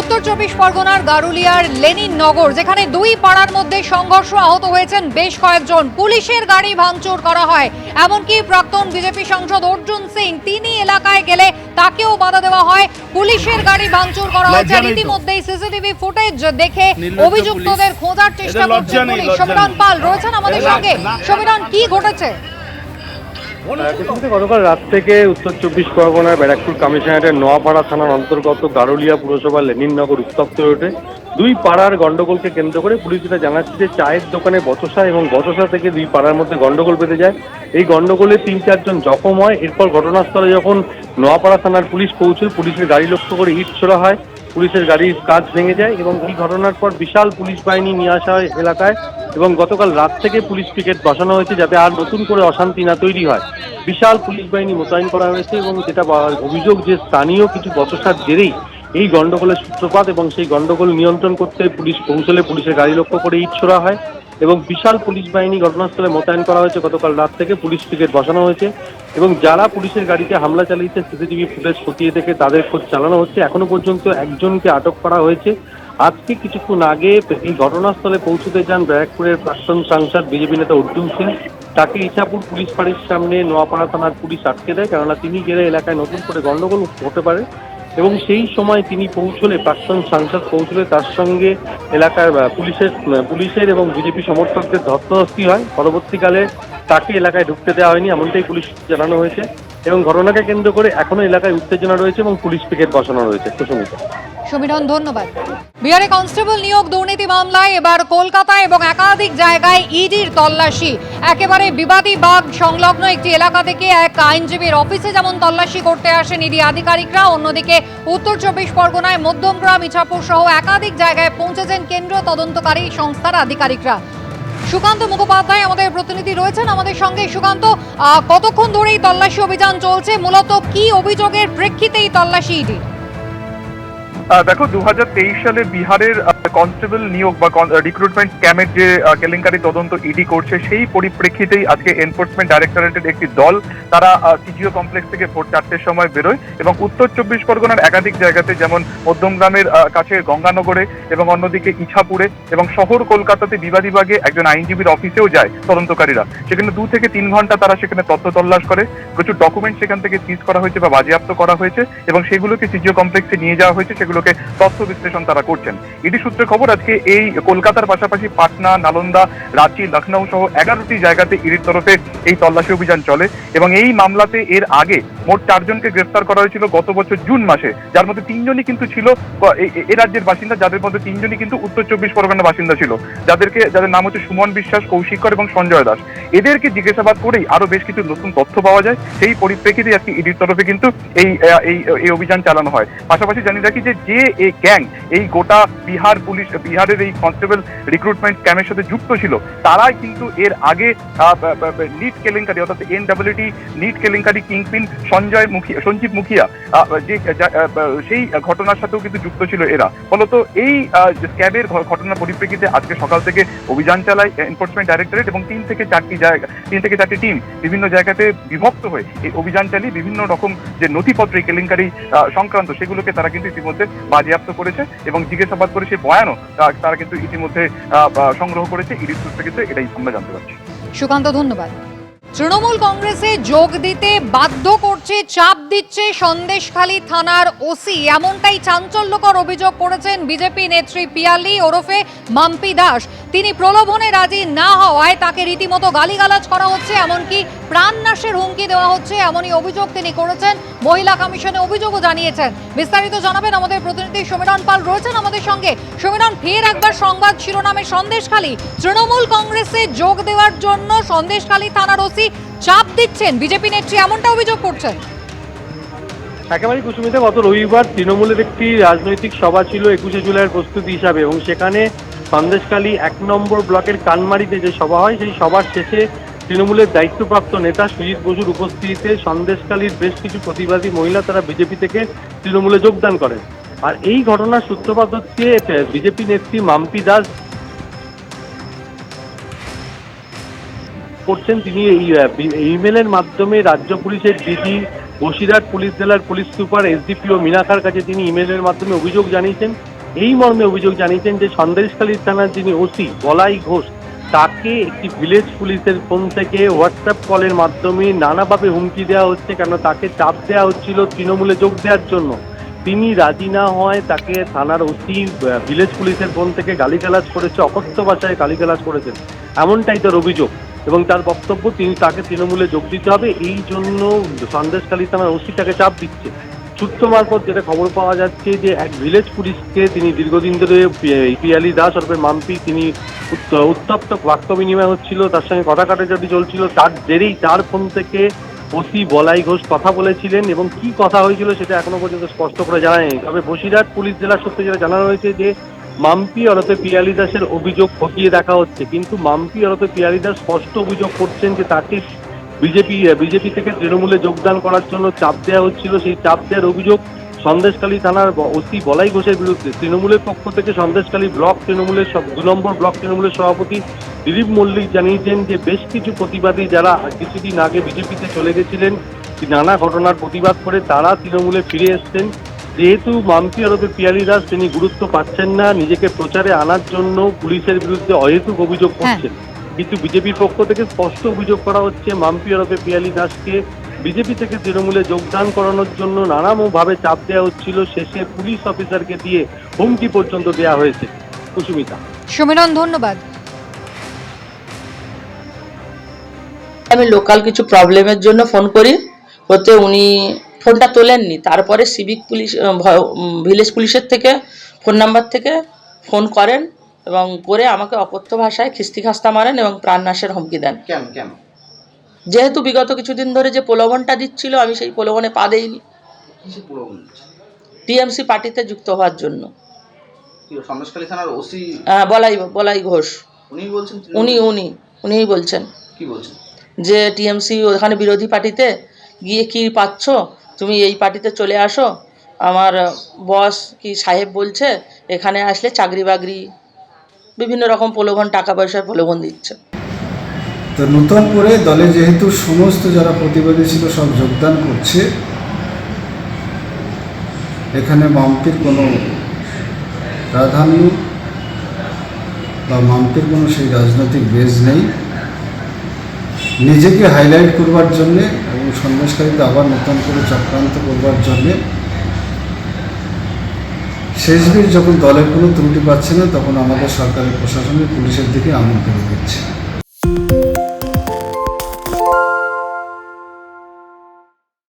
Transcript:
উত্তর চব্বিশ পরগনার গারুলিয়ার লেনিন নগর যেখানে দুই পাড়ার মধ্যে সংঘর্ষ আহত হয়েছেন বেশ কয়েকজন। পুলিশের গাড়ি ভাঙচুর করা হয়। এমনকি প্রাক্তন বিজেপি সাংসদ অর্জুন সিং তিনি এলাকায় গেলে তাকেও বাধা দেওয়া হয়। পুলিশের গাড়ি ভাঙচুর করা হয়েছে? ইতিমধ্যেই সিসিটিভি ফুটেজ দেখে অভিযুক্তদের খোঁজার চেষ্টা করছে পুলিশ। সমীরণ পাল রয়েছেন আমাদের সঙ্গে। সমীরণ কি ঘটেছে? গতকাল রাত থেকে উত্তর চব্বিশ পরগনার ব্যারাকপুর কমিশনারেটের নোয়াপাড়া থানার অন্তর্গত গারুলিয়া পুরসভার লেনিননগর উত্তপ্ত হয়ে ওঠে দুই পাড়ার গন্ডগোলকে কেন্দ্র করে পুলিশ যেটা জানাচ্ছে যে চায়ের দোকানে বচসা এবং বচসা থেকে দুই পাড়ার মধ্যে গন্ডগোল পেতে যায়। এই গন্ডগোলে তিন, চারজন জখম হয়। এরপর ঘটনাস্থলে যখন নোয়াপাড়া থানার পুলিশ পৌঁছয়, পুলিশের গাড়ি লক্ষ্য করে ইট ছোড়া হয়। পুলিশের গাড়ির কাজ ভেঙে যায় এবং এই ঘটনার পর বিশাল পুলিশ বাহিনী নিয়ে আসা হয় এলাকায় এবং গতকাল রাত থেকে পুলিশ পিকেট বসানো হয়েছে যাতে আর নতুন করে অশান্তি না তৈরি হয়। বিশাল পুলিশ বাহিনী মোতায়েন করা হয়েছে এবং যেটা অভিযোগ যে স্থানীয় কিছু বচসার জেরেই এই গণ্ডগোলের সূত্রপাত এবং সেই গণ্ডগোল নিয়ন্ত্রণ করতে পুলিশ পৌঁছলে পুলিশের গাড়ি লক্ষ্য করে ইট ছোড়া হয়। এবং বিশাল পুলিশ বাহিনী ঘটনাস্থলে মোতায়েন করা হয়েছে। গতকাল রাত থেকে পুলিশ পিকেট বসানো হয়েছে এবং যারা পুলিশের গাড়িতে হামলা চালিয়েছে, সিসিটিভি ফুটেজ খতিয়ে দেখে তাদের খোঁজ চালানো হচ্ছে। এখনও পর্যন্ত একজনকে আটক করা হয়েছে। আজকে কিছুক্ষণ আগে এই ঘটনাস্থলে পৌঁছতে যান ব্যারাকপুরের প্রাক্তন সাংসদ, বিজেপি নেতা অর্জুন সিং। তাকে ইছাপুর পুলিশ ফাঁড়ির সামনে নোয়াপাড়া থানার পুলিশ আটকে দেয়, কেননা তিনি গেলে এলাকায় নতুন করে গণ্ডগোল হতে পারে। এবং সেই সময় তিনি পৌঁছলে প্রাক্তন সাংসদ পৌঁছলে তার সঙ্গে এলাকার পুলিশের পুলিশের এবং বিজেপি সমর্থকদের ধস্তাধস্তি হয়। পরবর্তীকালে তাকে এলাকায় ঢুকতে দেওয়া হয়নি, এমনটাই পুলিশ জানানো হয়েছে। এবং ঘটনাকে কেন্দ্র করে এখনও এলাকায় উত্তেজনা রয়েছে এবং পুলিশ পিকেট বসানো রয়েছে কুসুমিতা সমীরণ ধন্যবাদ। বিহারে কনস্টেবল নিয়োগ দুর্নীতি মামলায় এবার কলকাতা এবং একাধিক জায়গায় ইডির তল্লাশি। একেবারে বিবাদী বাগ সংলগ্ন একটি এলাকা থেকে এক আইনজীবীর অফিসে যেমন তল্লাশি করতে আসেন ইডি আধিকারিকরা অন্যদিকে উত্তর চব্বিশ পরগনায় মধ্যমগ্রাম ইছাপুর সহ একাধিক জায়গায় পৌঁছেছেন কেন্দ্রীয় তদন্তকারী সংস্থার আধিকারিকরা। সুকান্ত মুখোপাধ্যায় আমাদের প্রতিনিধি রয়েছেন। আমাদের সঙ্গে সুকান্ত কতক্ষণ ধরে এই তল্লাশি অভিযান চলছে? মূলত কি অভিযোগের প্রেক্ষিতে এই তল্লাশি ইডি? আহ, দেখো দু হাজার তেইশ সালে বিহারের কনস্টেবল নিয়োগ বা রিক্রুটমেন্ট স্ক্যামের যে কেলেঙ্কারি তদন্ত ইডি করছে, সেই পরিপ্রেক্ষিতেই আজকে এনফোর্সমেন্ট ডাইরেক্টরেটের একটি দল, তারা সিজিও কমপ্লেক্স থেকে ভোর চারটের সময় বেরোয় এবং উত্তর চব্বিশ পরগনার একাধিক জায়গাতে, যেমন মধ্যমগ্রামের কাছে গঙ্গানগরে এবং অন্যদিকে ইছাপুরে এবং শহর কলকাতাতে বিবাদীবাগে একজন আইনজীবীর অফিসেও যায় তদন্তকারীরা। সেখানে দু থেকে তিন ঘণ্টা তারা সেখানে তথ্য তল্লাশ করে, প্রচুর ডকুমেন্ট সেখান থেকে সিজ করা হয়েছে বা বাজেয়াপ্ত করা হয়েছে এবং সেগুলোকে সিজিও কমপ্লেক্সে নিয়ে যাওয়া হয়েছে সেগুলোকে তথ্য বিশ্লেষণ তারা করছেন। ইডি সূত্রে খবর, আজকে এই কলকাতার পাশাপাশি পাটনা, নালন্দা, রাঁচি লখনৌ সহ এগারোটি জায়গাতে ইডির তরফে এই তল্লাশি অভিযান চলে এবং এই মামলাতে এর আগে মোট চারজনকে গ্রেফতার করা হয়েছিল গত বছর জুন মাসে। যার মধ্যে তিনজনই কিন্তু ছিল এ- রাজ্যের বাসিন্দা, যাদের মধ্যে তিনজনই কিন্তু উত্তর চব্বিশ পরগনার বাসিন্দা ছিল। যাদেরকে, যাদের নাম হচ্ছে সুমন বিশ্বাস, কৌশিকর এবং সঞ্জয় দাস। এদেরকে জিজ্ঞাসাবাদ করেই আরও বেশ কিছু নতুন তথ্য পাওয়া যায়। সেই পরিপ্রেক্ষিতে আজকে ইডির তরফে কিন্তু এই এই অভিযান চালানো হয়। পাশাপাশি জানিয়ে রাখি যে যে এই গ্যাং, এই গোটা বিহার পুলিশ, বিহারের এই কনস্টেবল রিক্রুটমেন্ট স্ক্যামের সাথে যুক্ত ছিল, তারাই কিন্তু এর আগে নিট কেলেঙ্কারি, অর্থাৎ এন ডাব্লিউটি নিট কেলেঙ্কারি কিংপিন সঞ্জয় মুখিয়া সঞ্জীব মুখিয়া যে সেই ঘটনার সাথেও কিন্তু যুক্ত ছিল এরা। ফলত এই স্ক্যাবের ঘটনার পরিপ্রেক্ষিতে আজকে সকাল থেকে অভিযান চালায় এনফোর্সমেন্ট ডাইরেক্টরেট এবং তিন থেকে চারটি জায়গা, তিন থেকে চারটি টিম বিভিন্ন জায়গাতে বিভক্ত হয়ে এই অভিযান চালিয়ে বিভিন্ন রকম যে নথিপত্র কেলেঙ্কারি সংক্রান্ত, সেগুলোকে তারা কিন্তু ইতিমধ্যে বাজেয়াপ্ত করেছে এবং জিজ্ঞাসাবাদ করে সেই বয়ানও তারা কিন্তু ইতিমধ্যে সংগ্রহ করেছে, ইডির সূত্রে কিন্তু এটাই আমরা জানতে পারছি। সুকান্ত, ধন্যবাদ। তৃণমূল কংগ্রেসে যোগ দিতে বাধ্য করছে, চাপ দিচ্ছে সন্দেশখালী থানার ওসি। এমনটাই চাঞ্চল্যকর অভিযোগ করেছেন বিজেপি নেত্রী পিয়ালি ওরফে মাম্পি দাস। তিনি প্রলোভনে রাজি না হওয়ায় তাকে রীতিমতো গালিগালাজ করা হচ্ছে, এমনকি প্রাণনাশের হুমকি দেওয়া হচ্ছে, এমনই অভিযোগ তিনি করেছেন। মহিলা কমিশনে অভিযোগও জানিয়েছেন। বিস্তারিত জানাবেন আমাদের প্রতিনিধি সমীরণ পাল রয়েছেন আমাদের সঙ্গে। সমীরণ ফের একবার সংবাদ শিরোনামে সন্দেশখালী। তৃণমূল কংগ্রেসে যোগ দেওয়ার জন্য সন্দেশখালী থানার ওসি চাপ দিচ্ছেন। বিজেপি নেত্রী এমনটা অভিযোগ করছেন। একেবারেই কুসুমিতা গত রবিবার তৃণমূলের একটি রাজনৈতিক সভা ছিল একুশে জুলাইয়ের প্রস্তুতি হিসাবে, এবং সেখানে সন্দেশখালী এক নম্বর ব্লকের কানমারিতে যে সভা হয়, সেই সভার শেষে তৃণমূলের দায়িত্বপ্রাপ্ত নেতা সুজিত বসুর উপস্থিতিতে সন্দেশকালীর বেশ কিছু প্রতিবাদী মহিলা তারা বিজেপি থেকে তৃণমূলে যোগদান করেন। আর এই ঘটনার সূত্রপাত হচ্ছে বিজেপি নেত্রী মাম্পি দাস করছেন। তিনি এই ইমেলের মাধ্যমে রাজ্য পুলিশের ডিজি বসিরহাট পুলিশ জেলার পুলিশ সুপার, এসডিপিও মিনাখার কাছে তিনি ইমেলের মাধ্যমে অভিযোগ জানিয়েছেন। এই মর্মে অভিযোগ জানিয়েছেন যে সন্দেশখালী থানার যিনি ওসি বলাই ঘোষ, তাকে একটি ভিলেজ পুলিশের ফোন থেকে হোয়াটসঅ্যাপ কলের মাধ্যমে নানাভাবে হুমকি দেওয়া হচ্ছে কেন, তাকে চাপ দেওয়া হচ্ছিল তৃণমূলে যোগ দেওয়ার জন্য। তিনি রাজি না হয় তাকে থানার ওসি ভিলেজ পুলিশের ফোন থেকে গালিগালাজ করেছে, অকথ্য ভাষায় গালিগালাজ করেছেন। এমনটাই তার অভিযোগ এবং তার বক্তব্য, তিনি তাকে তৃণমূলে যোগ দিতে হবে, এই জন্য সন্দেশখালী থানার ওসি তাকে চাপ দিচ্ছে। সূত্র মারফত যেটা খবর পাওয়া যাচ্ছে যে এক ভিলেজ পুলিশকে তিনি দীর্ঘদিন ধরে পিয়ালি দাস অর্পে মাম্পি তিনি উত্ত- উত্তপ্ত বাক্য বিনিময় হচ্ছিল, তার সঙ্গে কথা কাটাকাটি চলছিল, তার জেরেই তার ফোন থেকে ওসি বলাই ঘোষ কথা বলেছিলেন এবং কি কথা হয়েছিল সেটা এখনও পর্যন্ত স্পষ্ট করে জানা নেই। তবে বসিরহাট পুলিশ জেলার সূত্রে যেটা জানানো হয়েছে যে মাম্পি অরতে পিয়ালি দাসের অভিযোগ খতিয়ে দেখা হচ্ছে। কিন্তু মাম্পি অরতে পিয়ালি দাস স্পষ্ট অভিযোগ করছেন যে তাকে বিজেপি বিজেপি থেকে তৃণমূলে যোগদান করার জন্য চাপ দেওয়া হচ্ছিল। সেই চাপ দেওয়ার অভিযোগ সন্দেশকালী থানার ওসি বলাই ঘোষের বিরুদ্ধে। তৃণমূলের পক্ষ থেকে সন্দেশকালী ব্লক তৃণমূলের সব দু নম্বর ব্লক তৃণমূলের সভাপতি দিলীপ মল্লিক জানিয়েছেন যে, বেশ কিছু প্রতিবাদী যারা কিছুদিন আগে বিজেপিতে চলে গেছিলেন নানা ঘটনার প্রতিবাদ করে তারা তৃণমূলে ফিরে এসছেন। যেহেতু মামতি আরবে পিয়ালি দাস তিনি গুরুত্ব পাচ্ছেন না, নিজেকে প্রচারে আনার জন্য পুলিশের বিরুদ্ধে অহেতুক অভিযোগ করছেন। কিন্তু বিজেপির পক্ষ থেকে স্পষ্ট অভিযোগ করা হচ্ছে মাম্পি আরবে পিয়ালি দাসকে বিজেপি থেকে তৃণমূলে যোগদান করানোর জন্য নানাভাবে চাপ দেওয়া হচ্ছিল। শেষে পুলিশ অফিসারকে দিয়ে হুমকি পর্যন্ত দেওয়া হয়েছে। কুসুমিতা সুমিরন ধন্যবাদ। আমি লোকাল কিছু প্রবলেমের জন্য ফোন করি। হতে উনি ফোনটা তোলেননি। তারপরে সিভিক পুলিশ ভিলেজ পুলিশের থেকে ফোন নাম্বার থেকে ফোন করেন। এবং করে আমাকে অকথ্য ভাষায় খিস্তি খাস্তা মারেন এবং প্রাণনাশের হুমকি দেন। কেন কেন? যেহেতু বিগত কিছুদিন ধরে যে প্রলোভনটা দিচ্ছিল আমি সেই প্রলোভনে পা দেইনি। টিএমসি পার্টিতে যুক্ত হওয়ার জন্য। আহ, বলাই বলাই ঘোষ। উনি উনি উনি উনিই বলছেন। কি বলছেন? যে টিএমসি ওখানে বিরোধী পার্টিতে গিয়ে কি পাচ্ছ? তুমি এই পার্টিতে চলে আসো। আমার বস কি সাহেব বলছে এখানে আসলে চাকরি বাকরি বিভিন্ন রকম প্রলোভন টাকা পয়সার প্রলোভন দিচ্ছে। তো নতুন করে দলে যেহেতু সমস্ত যারা প্রতিবাদী ছিল সব যোগদান করছে, এখানে মাম্পির কোনো প্রাধান্য বা মাম্পির কোনো সেই রাজনৈতিক বেজ নেই। নিজেকে হাইলাইট করবার জন্যে এবং সন্দেশকারীতে আবার নতুন করে চক্রান্ত করবার জন্যে শেষবির যখন দলের কোনো ত্রুটি পাচ্ছে না, তখন আমাদের সরকারের প্রশাসনের পুলিশের দিকে আমন্ত্রণ করছে দিচ্ছে।